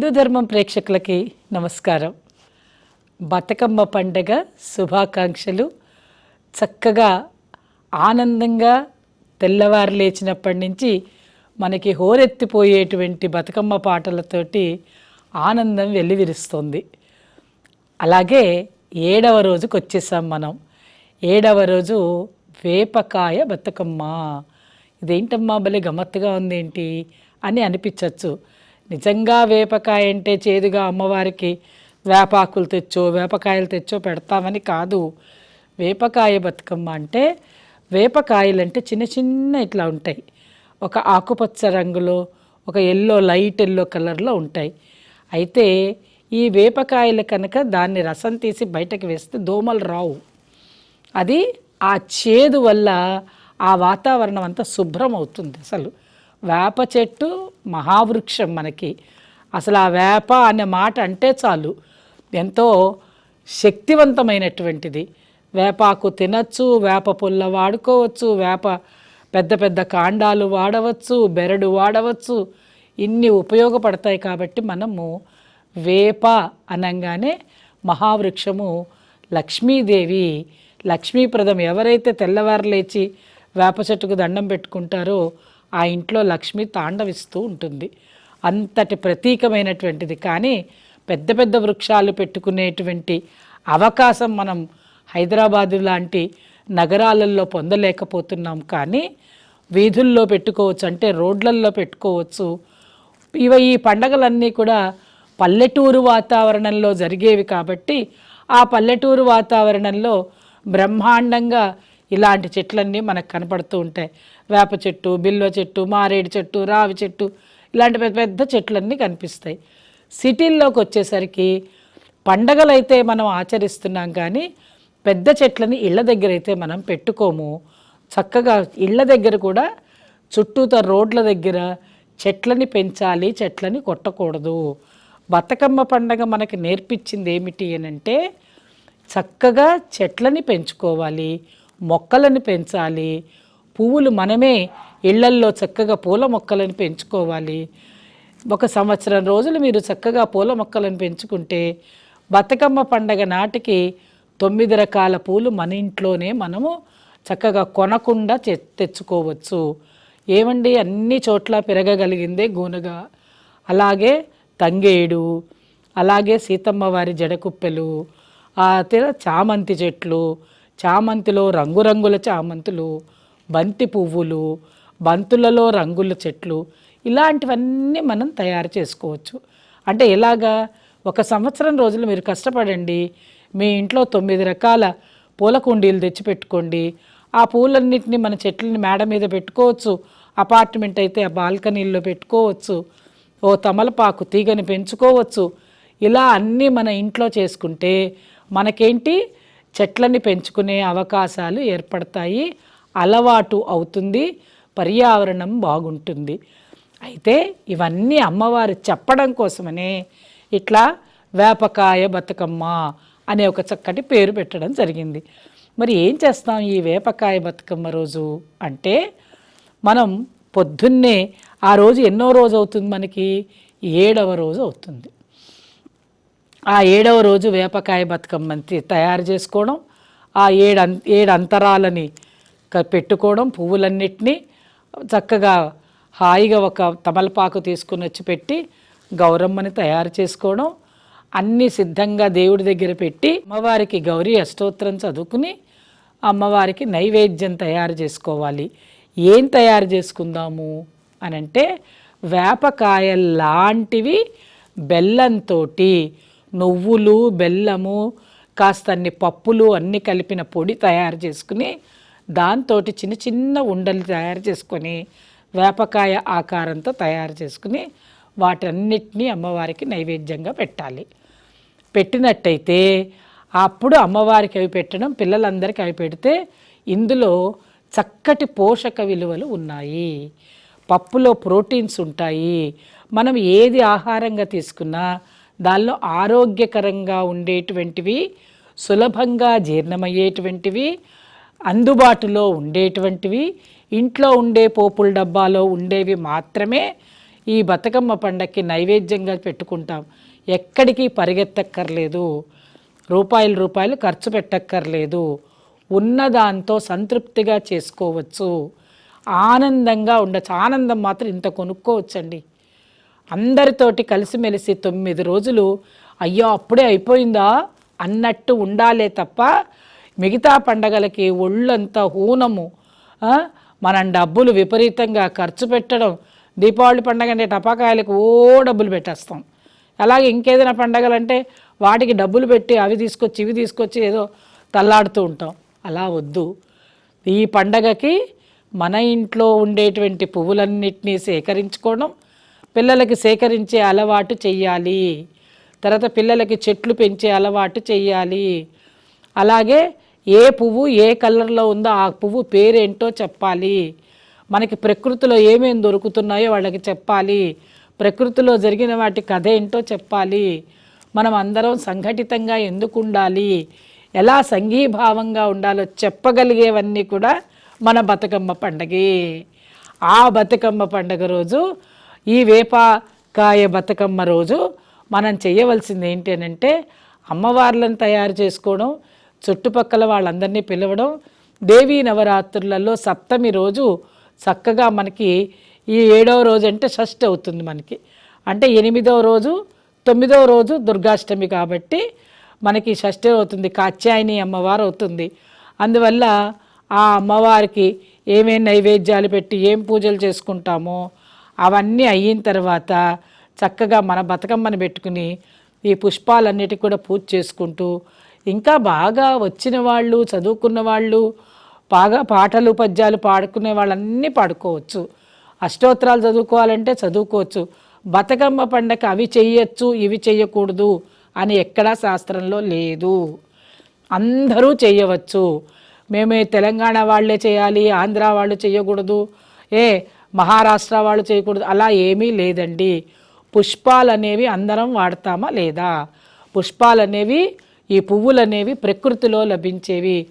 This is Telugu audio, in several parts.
హిందూ ధర్మం ప్రేక్షకులకి నమస్కారం. బతుకమ్మ పండగ శుభాకాంక్షలు. చక్కగా ఆనందంగా తెల్లవారు లేచినప్పటి నుంచి మనకి హోరెత్తిపోయేటువంటి బతుకమ్మ పాటలతోటి ఆనందం వెల్లివిరుస్తుంది. అలాగే ఏడవ రోజుకి వచ్చేసాం మనం. ఏడవ రోజు వేపకాయ బతుకమ్మ. ఇదేంటమ్మా భలే గమ్మత్తుగా ఉందేంటి అని అనిపించవచ్చు నిజంగా వేపకాయ అంటే చేదుగా అమ్మవారికి వేపాకులు తెచ్చో వేపకాయలు తెచ్చో పెడతామని కాదు. వేపకాయ బతుకమ్మ అంటే వేపకాయలు అంటే చిన్న చిన్న ఇట్లా ఉంటాయి. ఒక ఆకుపచ్చ రంగులో ఒక ఎల్లో లైట్ ఎల్లో కలర్లో ఉంటాయి. అయితే ఈ వేపకాయలు కనుక దాన్ని రసం తీసి బయటకు వేస్తే దోమలు రావు. అది ఆ చేదు వల్ల ఆ వాతావరణం అంతా శుభ్రం అవుతుంది అసలు. వేప చెట్టు మహావృక్షం మనకి. అసలు ఆ వేప అనే మాట అంటే చాలు. ఎంతో శక్తివంతమైనటువంటిది. వేపాకు తినచ్చు వేప పుల్ల వాడుకోవచ్చు వేప పెద్ద పెద్ద కాండాలు వాడవచ్చు బెరడు వాడవచ్చు. ఇన్ని ఉపయోగపడతాయి కాబట్టి మనము వేప అనగానే మహావృక్షము లక్ష్మీదేవి లక్ష్మీప్రదం ఎవరైతే తెల్లవారు లేచి వేప చెట్టుకు దండం పెట్టుకుంటారో ఆ ఇంట్లో లక్ష్మి తాండవిస్తూ ఉంటుంది. అంతటి ప్రతీకమైనటువంటిది. కానీ పెద్ద పెద్ద వృక్షాలు పెట్టుకునేటువంటి అవకాశం మనం హైదరాబాదు లాంటి నగరాలలో పొందలేకపోతున్నాం. కానీ వీధుల్లో పెట్టుకోవచ్చు అంటే రోడ్లల్లో పెట్టుకోవచ్చు. ఇవ ఈ పండగలన్నీ కూడా పల్లెటూరు వాతావరణంలో జరిగేవి కాబట్టి ఆ పల్లెటూరు వాతావరణంలో బ్రహ్మాండంగా ఇలాంటి చెట్లన్నీ మనకు కనపడుతూ ఉంటాయి. వేప చెట్టు బిల్వ చెట్టు మారేడు చెట్టు రావి చెట్టు ఇలాంటి పెద్ద పెద్ద చెట్లన్నీ కనిపిస్తాయి. సిటీల్లోకి వచ్చేసరికి పండగలైతే మనం ఆచరిస్తున్నాం కానీ పెద్ద చెట్లని ఇళ్ళ దగ్గర అయితే మనం పెట్టుకోము. చక్కగా ఇళ్ళ దగ్గర కూడా చుట్టూత రోడ్ల దగ్గర చెట్లని పెంచాలి చెట్లని కొట్టకూడదు. బతుకమ్మ పండగ మనకి నేర్పించింది ఏమిటి అని అంటే చక్కగా చెట్లని పెంచుకోవాలి. మొక్కలను పెంచాలి. పువ్వులు మనమే ఇళ్ళల్లో చక్కగా పూల మొక్కలను పెంచుకోవాలి. ఒక సంవత్సరం రోజులు మీరు చక్కగా పూల మొక్కలను పెంచుకుంటే బతుకమ్మ పండగ నాటికి తొమ్మిది రకాల పూలు మన ఇంట్లోనే మనము చక్కగా కొనకుండా తెచ్చుకోవచ్చు. ఏమండి అన్ని చోట్ల పెరగగలిగిందే గూనగా. అలాగే తంగేడు అలాగే సీతమ్మ వారి జడకుప్పెలు ఆ తీర చామంతి చెట్లు చామంతిలో రంగురంగుల చామంతులు బంతి పువ్వులు బంతులలో రంగుల చెట్లు ఇలాంటివన్నీ మనం తయారు చేసుకోవచ్చు. అంటే ఎలాగా? ఒక సంవత్సరం రోజులు మీరు కష్టపడండి మీ ఇంట్లో తొమ్మిది రకాల పూల కుండీలు తెచ్చి పెట్టుకోండి ఆ పూలన్నిటిని మన చెట్లని మేడ మీద పెట్టుకోవచ్చు అపార్ట్మెంట్ అయితే ఆ బాల్కనీల్లో పెట్టుకోవచ్చు ఓ తమలపాకు తీగని పెంచుకోవచ్చు. ఇలా అన్నీ మన ఇంట్లో చేసుకుంటే మనకేంటి? చెట్లని పెంచుకునే అవకాశాలు ఏర్పడతాయి. అలవాటు అవుతుంది. పర్యావరణం బాగుంటుంది. అయితే ఇవన్నీ అమ్మవారు చెప్పడం కోసమనే ఇట్లా వేపకాయ బతుకమ్మ అనే ఒక చక్కటి పేరు పెట్టడం జరిగింది. మరి ఏం చేస్తాం ఈ వేపకాయ బతుకమ్మ రోజు? అంటే మనం పొద్దున్నే ఆ రోజు ఎన్నో రోజు అవుతుంది మనకి? ఏడవ రోజు అవుతుంది. ఆ ఏడవ రోజు వేపకాయ బతుకమ్మంతి తయారు చేసుకోవడం ఆ ఏడు ఏడు అంతరాలని పెట్టుకోవడం పువ్వులన్నిటినీ చక్కగా హాయిగా ఒక తమలపాకు తీసుకుని వచ్చి పెట్టి గౌరమ్మని తయారు చేసుకోవడం అన్నీ సిద్ధంగా దేవుడి దగ్గర పెట్టి అమ్మవారికి గౌరీ అష్టోత్తరం చదువుకుని అమ్మవారికి నైవేద్యం తయారు చేసుకోవాలి. ఏం తయారు చేసుకుందాము అనంటే వేపకాయ లాంటివి బెల్లంతో నువ్వులు బెల్లము కాస్తన్ని పప్పులు అన్నీ కలిపిన పొడి తయారు చేసుకుని దాంతో చిన్న చిన్న ఉండలు తయారు చేసుకొని వేపకాయ ఆకారంతో తయారు చేసుకుని వాటన్నిటినీ అమ్మవారికి నైవేద్యంగా పెట్టాలి. పెట్టినట్టయితే అప్పుడు అమ్మవారికి అవి పెట్టడం పిల్లలందరికీ అవి పెడితే ఇందులో చక్కటి పోషక విలువలు ఉన్నాయి. పప్పులో ప్రోటీన్స్ ఉంటాయి. మనం ఏది ఆహారంగా తీసుకున్నా దానిలో ఆరోగ్యకరంగా ఉండేటువంటివి సులభంగా జీర్ణమయ్యేటువంటివి అందుబాటులో ఉండేటువంటివి ఇంట్లో ఉండే పోపుల డబ్బాలో ఉండేవి మాత్రమే ఈ బతుకమ్మ పండక్కి నైవేద్యంగా పెట్టుకుంటాం. ఎక్కడికి పరిగెత్తక్కర్లేదు. రూపాయలు రూపాయలు ఖర్చు పెట్టక్కర్లేదు. ఉన్నదాంతో సంతృప్తిగా చేసుకోవచ్చు. ఆనందంగా ఉండొచ్చు. ఆనందం మాత్రం ఇంత కొనుక్కోవచ్చండి. అందరితోటి కలిసిమెలిసి తొమ్మిది రోజులు అయ్యో అప్పుడే అయిపోయిందా? అన్నట్టు ఉండాలే తప్ప మిగతా పండగలకి ఒళ్ళంతా హూనము మనం డబ్బులు విపరీతంగా ఖర్చు పెట్టడం దీపావళి పండగ అంటే టపాకాయలకు ఓ డబ్బులు పెట్టేస్తాం. అలాగే ఇంకేదైనా పండగలు అంటే వాటికి డబ్బులు పెట్టి అవి తీసుకొచ్చి ఇవి తీసుకొచ్చి ఏదో తల్లాడుతూ ఉంటాం. అలా వద్దు. ఈ పండగకి మన ఇంట్లో ఉండేటువంటి పువ్వులన్నిటినీ సేకరించుకోవడం పిల్లలకి సేకరించే అలవాటు చెయ్యాలి. తర్వాత పిల్లలకి చెట్లు పెంచే అలవాటు చెయ్యాలి. అలాగే ఏ పువ్వు ఏ కలర్లో ఉందో ఆ పువ్వు పేరేంటో చెప్పాలి. మనకి ప్రకృతిలో ఏమేమి దొరుకుతున్నాయో వాళ్ళకి చెప్పాలి. ప్రకృతిలో జరిగిన వాటి కథ ఏంటో చెప్పాలి. మనం అందరం సంఘటితంగా ఎందుకు ఉండాలి? ఎలా సంఘీభావంగా ఉండాలో చెప్పగలిగేవన్నీ కూడా మన బతుకమ్మ పండగే. ఆ బతుకమ్మ పండగ రోజు ఈ వేపకాయ బతుకమ్మ రోజు మనం చేయవలసింది ఏంటి అంటే అమ్మవార్లను తయారు చేసుకోవడం చుట్టుపక్కల వాళ్ళందరినీ పిలవడం దేవీ నవరాత్రులలో సప్తమి రోజు చక్కగా మనకి ఈ ఏడవ రోజు అంటే షష్ఠి అవుతుంది మనకి. అంటే ఎనిమిదవ రోజు తొమ్మిదవ రోజు దుర్గాష్టమి కాబట్టి మనకి షష్ఠి అవుతుంది కాత్యాయని అమ్మవారు అవుతుంది. అందువల్ల ఆ అమ్మవారికి ఏమేం నైవేద్యాలు పెట్టి ఏం పూజలు చేసుకుంటామో అవన్నీ అయిన తర్వాత చక్కగా మన బతుకమ్మను పెట్టుకుని ఈ పుష్పాలన్నిటికి కూడా పూజ చేసుకుంటూ ఇంకా బాగా వచ్చిన వాళ్ళు చదువుకున్న వాళ్ళు బాగా పాటలు పద్యాలు పాడుకునే వాళ్ళన్నీ పాడుకోవచ్చు. అష్టోత్తరాలు చదువుకోవాలంటే చదువుకోవచ్చు. బతుకమ్మ పండగ అవి చేయొచ్చు ఇవి చేయకూడదు అని ఎక్కడా శాస్త్రంలో లేదు. అందరూ చేయవచ్చు మేమే తెలంగాణ వాళ్ళే చేయాలి ఆంధ్ర వాళ్ళు చేయకూడదు ఏ మహారాష్ట్ర వాళ్ళు చేయకూడదు. అలా ఏమీ లేదండి. పుష్పాలు అనేవి అందరం వాడతామా లేదా? పుష్పాలు అనేవి ఈ పువ్వులు అనేవి ప్రకృతిలో లభించేవి.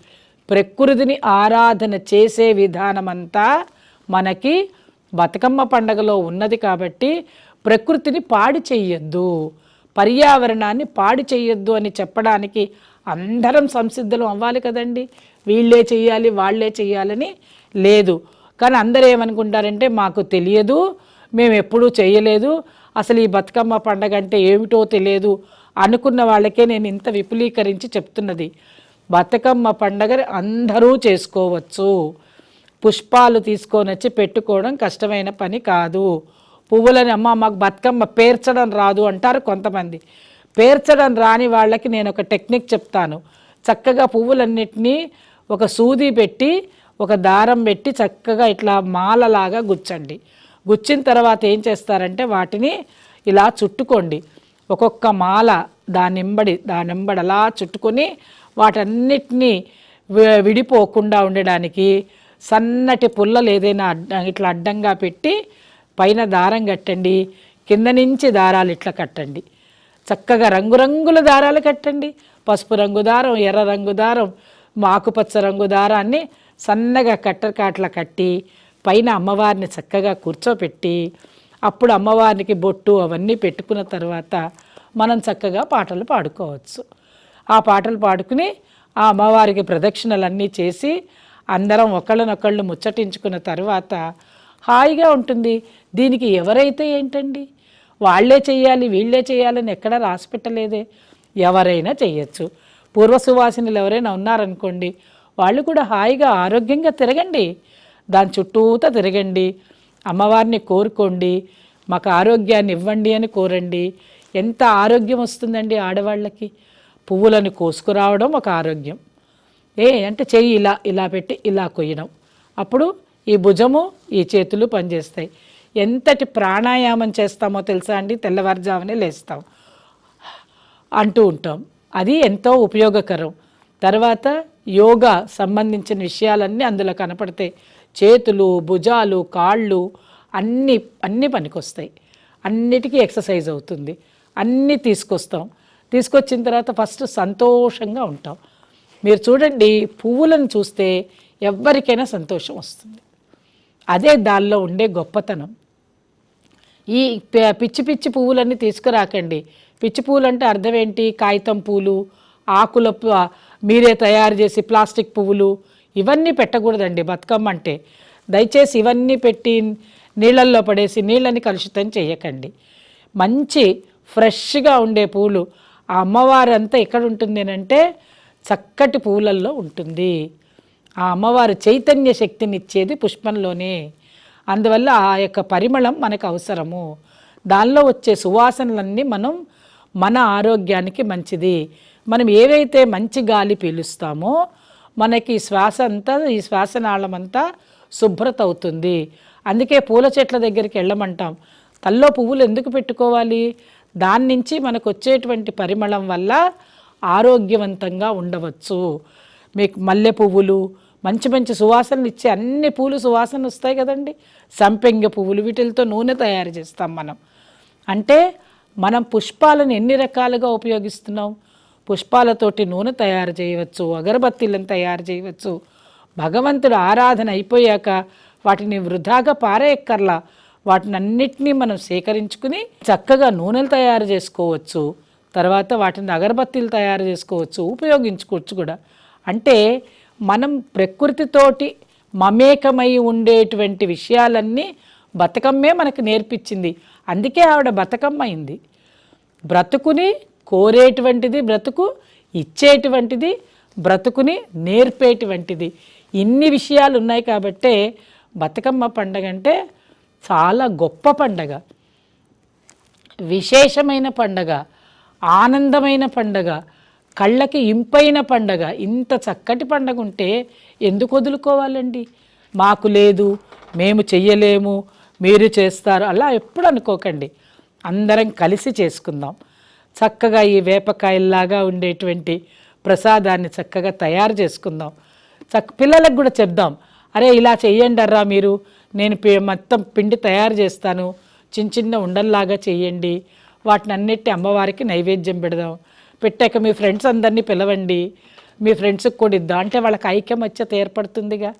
ప్రకృతిని ఆరాధన చేసే విధానమంతా మనకి బతుకమ్మ పండగలో ఉన్నది కాబట్టి ప్రకృతిని పాడి చెయ్యొద్దు. పర్యావరణాన్ని పాడి చెయ్యొద్దు అని చెప్పడానికి అందరం సంసిద్ధులు అవ్వాలి కదండి. వీళ్ళే చెయ్యాలి వాళ్ళే చెయ్యాలని లేదు. కానీ అందరూ ఏమనుకుంటారంటే మాకు తెలియదు మేము ఎప్పుడూ చేయలేదు అసలు ఈ బతుకమ్మ పండగ అంటే ఏమిటో తెలియదు అనుకున్న వాళ్ళకే నేను ఇంత విపులీకరించి చెప్తున్నది. బతుకమ్మ పండగ అందరూ చేసుకోవచ్చు. పుష్పాలు తీసుకొని వచ్చి పెట్టుకోవడం కష్టమైన పని కాదు. పువ్వులని అమ్మ మాకు బతుకమ్మ పేర్చడం రాదు అంటారు కొంతమంది. పేర్చడం రాని వాళ్ళకి నేను ఒక టెక్నిక్ చెప్తాను. చక్కగా పువ్వులన్నిటినీ ఒక సూది పెట్టి ఒక దారం పెట్టి చక్కగా ఇట్లా మాలలాగా గుచ్చండి. గుచ్చిన తర్వాత ఏం చేస్తారంటే వాటిని ఇలా చుట్టుకోండి. ఒక్కొక్క మాల దానింబడి దానింబడి అలా చుట్టుకొని వాటన్నిటినీ విడిపోకుండా ఉండడానికి సన్నటి పుల్లలు ఏదైనా అడ్డ ఇట్లా అడ్డంగా పెట్టి పైన దారం కట్టండి. కింద నుంచి దారాలు ఇట్లా కట్టండి. చక్కగా రంగురంగుల దారాలు కట్టండి. పసుపు రంగు దారం ఎర్ర రంగు దారం ఆకుపచ్చ రంగు దారాన్ని సన్నగా కట్టర్ కాట్లా కట్టి పైన అమ్మవారిని చక్కగా కూర్చోపెట్టి అప్పుడు అమ్మవారికి బొట్టు అవన్నీ పెట్టుకున్న తర్వాత మనం చక్కగా పాటలు పాడుకోవచ్చు. ఆ పాటలు పాడుకుని ఆ అమ్మవారికి ప్రదక్షిణలన్నీ చేసి అందరం ఒకళ్ళనొకళ్ళు ముచ్చటించుకున్న తర్వాత హాయిగా ఉంటుంది. దీనికి ఎవరైతే ఏంటండి? వాళ్ళే చేయాలి వీళ్ళే చేయాలని ఎక్కడా రాసి పెట్టలేదే. ఎవరైనా చేయొచ్చు పూర్వ సువాసినులు ఎవరైనా ఉన్నారనుకోండి వాళ్ళు కూడా హాయిగా ఆరోగ్యంగా తిరగండి. దాని చుట్టూతా తిరగండి. అమ్మవారిని కోరుకోండి. మాకు ఆరోగ్యాన్ని ఇవ్వండి అని కోరండి. ఎంత ఆరోగ్యం వస్తుందండి ఆడవాళ్ళకి? పువ్వులను కోసుకురావడం ఒక ఆరోగ్యం. ఏ అంటే చెయ్యి ఇలా ఇలా పెట్టి ఇలా కొయ్యడం. అప్పుడు ఈ భుజము ఈ చేతులు పనిచేస్తాయి. ఎంతటి ప్రాణాయామం చేస్తామో తెలుసా అండి? తెల్లవారుజామునే లేస్తాం. అంటూ ఉంటాం. అది ఎంతో ఉపయోగకరం. తర్వాత యోగా సంబంధించిన విషయాలన్నీ అందులో కనపడతాయి చేతులు భుజాలు కాళ్ళు అన్నీ అన్నీ పనికొస్తాయి. అన్నిటికీ ఎక్సర్సైజ్ అవుతుంది. అన్నీ తీసుకొస్తాం. తీసుకొచ్చిన తర్వాత ఫస్ట్ సంతోషంగా ఉంటాం. మీరు చూడండి పువ్వులను చూస్తే ఎవరికైనా సంతోషం వస్తుంది. అదే దానిలో ఉండే గొప్పతనం. ఈ పిచ్చి పిచ్చి పువ్వులన్నీ తీసుకురాకండి. పిచ్చి పువ్వులు అంటే అర్థం ఏంటి? కాగితం పూలు ఆకుల మీరే తయారు చేసి ప్లాస్టిక్ పువ్వులు ఇవన్నీ పెట్టకూడదండి బతుకమ్మ అంటే దయచేసి ఇవన్నీ పెట్టి నీళ్ళల్లో పడేసి నీళ్ళని కలుషితం చేయకండి. మంచి ఫ్రెష్గా ఉండే పూలు ఆ అమ్మవారు అంతా ఎక్కడ ఉంటుంది అంటే చక్కటి పూలల్లో ఉంటుంది. ఆ అమ్మవారు చైతన్య శక్తినిచ్చేది పుష్పంలోనే. అందువల్ల ఆ యొక్క పరిమళం మనకు అవసరము. దానిలో వచ్చే సువాసనలన్నీ మనం మన ఆరోగ్యానికి మంచిది. మనం ఏవైతే మంచి గాలి పీలుస్తామో మనకి ఈ శ్వాస అంతా ఈ శ్వాసనాళం అంతా శుభ్రత అవుతుంది. అందుకే పూల చెట్ల దగ్గరికి వెళ్ళమంటాం. తల్లో పువ్వులు ఎందుకు పెట్టుకోవాలి? దాని నుంచి మనకు వచ్చేటువంటి పరిమళం వల్ల ఆరోగ్యవంతంగా ఉండవచ్చు. మీకు మల్లె పువ్వులు మంచి మంచి సువాసనలు ఇచ్చే అన్ని పూలు సువాసన వస్తాయి కదండి. సంపెంగ పువ్వులు వీటితో నూనె తయారు చేస్తాం మనం. అంటే మనం పుష్పాలను ఎన్ని రకాలుగా ఉపయోగిస్తున్నాం? పుష్పాలతోటి నూనె తయారు చేయవచ్చు అగరబత్తీలను తయారు చేయవచ్చు. భగవంతుడు ఆరాధన అయిపోయాక వాటిని వృధాగా పారేయక్కర్లా. వాటిని అన్నిటినీ మనం సేకరించుకుని చక్కగా నూనెలు తయారు చేసుకోవచ్చు. తర్వాత వాటిని అగరబత్తీలు తయారు చేసుకోవచ్చు ఉపయోగించుకోవచ్చు కూడా. అంటే మనం ప్రకృతితోటి మమేకమై ఉండేటువంటి విషయాలన్నీ బతుకమ్మే మనకు నేర్పించింది. అందుకే ఆవిడ బతుకమ్మ అయింది. బ్రతుకుని కోరేటువంటిది బ్రతుకు ఇచ్చేటువంటిది బ్రతుకుని నేర్పేటువంటిది. ఇన్ని విషయాలు ఉన్నాయి కాబట్టే బతుకమ్మ పండగ అంటే చాలా గొప్ప పండగ. విశేషమైన పండగ ఆనందమైన పండగ కళ్ళకి ఇంపైన పండగ. ఇంత చక్కటి పండగ ఉంటే ఎందుకు వదులుకోవాలండి? మాకు లేదు మేము చెయ్యలేము మీరు చేస్తారు అలా ఎప్పుడు అనుకోకండి. అందరం కలిసి చేసుకుందాం. చక్కగా ఈ వేపకాయల్లాగా ఉండేటువంటి ప్రసాదాన్ని చక్కగా తయారు చేసుకుందాం. చక్క పిల్లలకు కూడా చెప్దాం. అరే ఇలా చెయ్యండి అర్రా మీరు. నేను పి- మొత్తం పిండి తయారు చేస్తాను. చిన్న చిన్న ఉండల్లాగా చెయ్యండి. వాటిని అన్నిటి అమ్మవారికి నైవేద్యం పెడదాం. పెట్టాక మీ ఫ్రెండ్స్ అందరినీ పిలవండి. మీ ఫ్రెండ్స్కి కూడా ఇద్దాం. అంటే వాళ్ళకి ఐక్యమత్యత ఏర్పడుతుందిగా.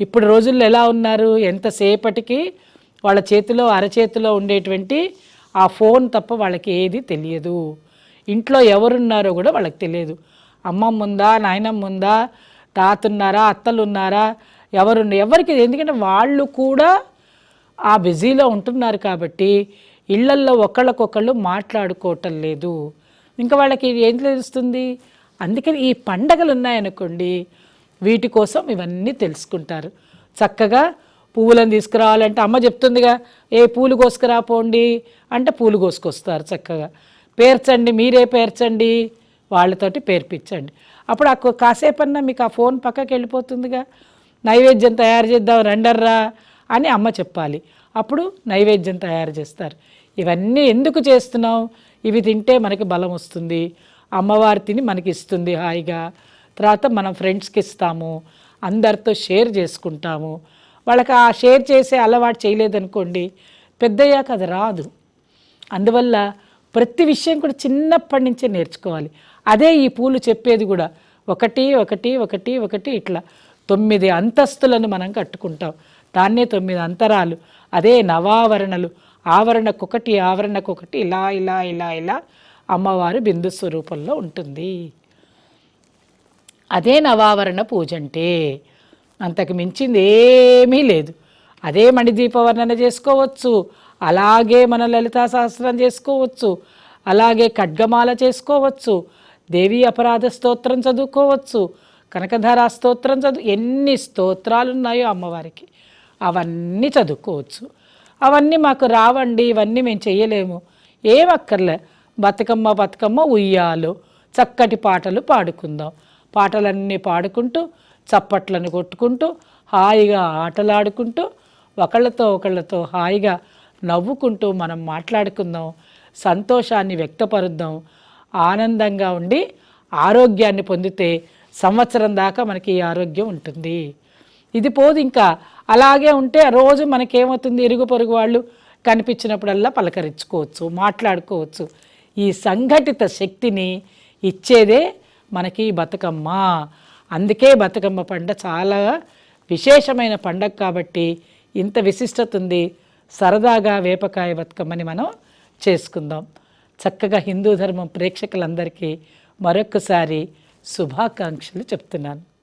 ఇప్పుడు రోజుల్లో ఎలా ఉన్నారు? ఎంతసేపటికి వాళ్ళ చేతిలో అరచేతిలో ఉండేటువంటి ఆ ఫోన్ తప్ప వాళ్ళకి ఏది తెలియదు. ఇంట్లో ఎవరున్నారో కూడా వాళ్ళకి తెలియదు. అమ్మమ్మ ఉందా నాయనమ్మ ఉందా తాతున్నారా అత్తలు ఉన్నారా ఎవరికి ఎందుకంటే వాళ్ళు కూడా ఆ బిజీలో ఉంటున్నారు కాబట్టి ఇళ్ళల్లో ఒకళ్ళకొకళ్ళు మాట్లాడుకోవటం లేదు. ఇంకా వాళ్ళకి ఏం తెలుస్తుంది? అందుకని ఈ పండగలు ఉన్నాయనుకోండి వీటి కోసం ఇవన్నీ తెలుసుకుంటారు. చక్కగా పువ్వులను తీసుకురావాలంటే అమ్మ చెప్తుందిగా ఏ పూలు కోసుకురా పోండి అంటే పూలు కోసుకొస్తారు చక్కగా. పేర్చండి మీరే పేర్చండి వాళ్ళతోటి పేర్పించండి. అప్పుడు ఆ కాసేపన్నా మీకు ఆ ఫోన్ పక్కకి వెళ్ళిపోతుందిగా నైవేద్యం తయారు చేద్దాం రండర్రా అని అమ్మ చెప్పాలి. అప్పుడు నైవేద్యం తయారు చేస్తారు. ఇవన్నీ ఎందుకు చేస్తున్నాం ఇవి తింటే మనకి బలం వస్తుంది. అమ్మవారి తిని మనకి ఇస్తుంది హాయిగా. తర్వాత మనం ఫ్రెండ్స్కి ఇస్తాము అందరితో షేర్ చేసుకుంటాము. వాళ్ళకి ఆ షేర్ చేసే అలవాటు చేయలేదనుకోండి పెద్దయ్యాక అది రాదు. అందువల్ల ప్రతి విషయం కూడా చిన్నప్పటి నుంచే నేర్చుకోవాలి. అదే ఈ పూలు చెప్పేది కూడా ఒకటి ఒకటి ఒకటి ఒకటి ఇట్లా తొమ్మిది అంతస్తులను మనం కట్టుకుంటాం. దాన్నే తొమ్మిది అంతరాలు. అదే నవావరణలు. ఆవరణకొకటి ఆవరణకొకటి ఇలా ఇలా ఇలా ఇలా అమ్మవారు బిందు స్వరూపంలో ఉంటుంది. అదే నవావరణ పూజ అంటే అంతకు మించింది ఏమీ లేదు. అదే మణిదీపవర్ణన చేసుకోవచ్చు. అలాగే మన లలితా సహస్రం చేసుకోవచ్చు. అలాగే ఖడ్గమాల చేసుకోవచ్చు. దేవి అపరాధ స్తోత్రం చదువుకోవచ్చు. కనకధార స్తోత్రం చదువు ఎన్ని స్తోత్రాలు ఉన్నాయో అమ్మవారికి. అవన్నీ చదువుకోవచ్చు. అవన్నీ మాకు రావండి ఇవన్నీ మేము చేయలేము ఏమక్కర్లే బతుకమ్మ బతుకమ్మ ఉయ్యాలు చక్కటి పాటలు పాడుకుందాం. పాటలన్నీ పాడుకుంటూ చప్పట్లను కొట్టుకుంటూ హాయిగా ఆటలాడుకుంటూ ఒకళ్ళతో ఒకళ్ళతో హాయిగా నవ్వుకుంటూ మనం మాట్లాడుకుందాం సంతోషాన్ని వ్యక్తపరుద్దాం ఆనందంగా ఉండి ఆరోగ్యాన్ని పొందితే సంవత్సరం దాకా మనకి ఈ ఆరోగ్యం ఉంటుంది. ఇది పోదు ఇంకా. అలాగే ఉంటే రోజు మనకేమవుతుంది? ఇరుగు పొరుగు వాళ్ళు కనిపించినప్పుడల్లా పలకరించుకోవచ్చు మాట్లాడుకోవచ్చు. ఈ సంఘటిత శక్తిని ఇచ్చేదే మనకి బతుకమ్మ. అందుకే బతుకమ్మ పండుగ చాలా విశేషమైన పండగ కాబట్టి ఇంత విశిష్టత ఉంది. సరదాగా వేపకాయ బతుకమ్మని మనం చేసుకుందాం. చక్కగా హిందూ ధర్మం ప్రేక్షకులందరికీ మరొకసారి శుభాకాంక్షలు చెప్తున్నాను.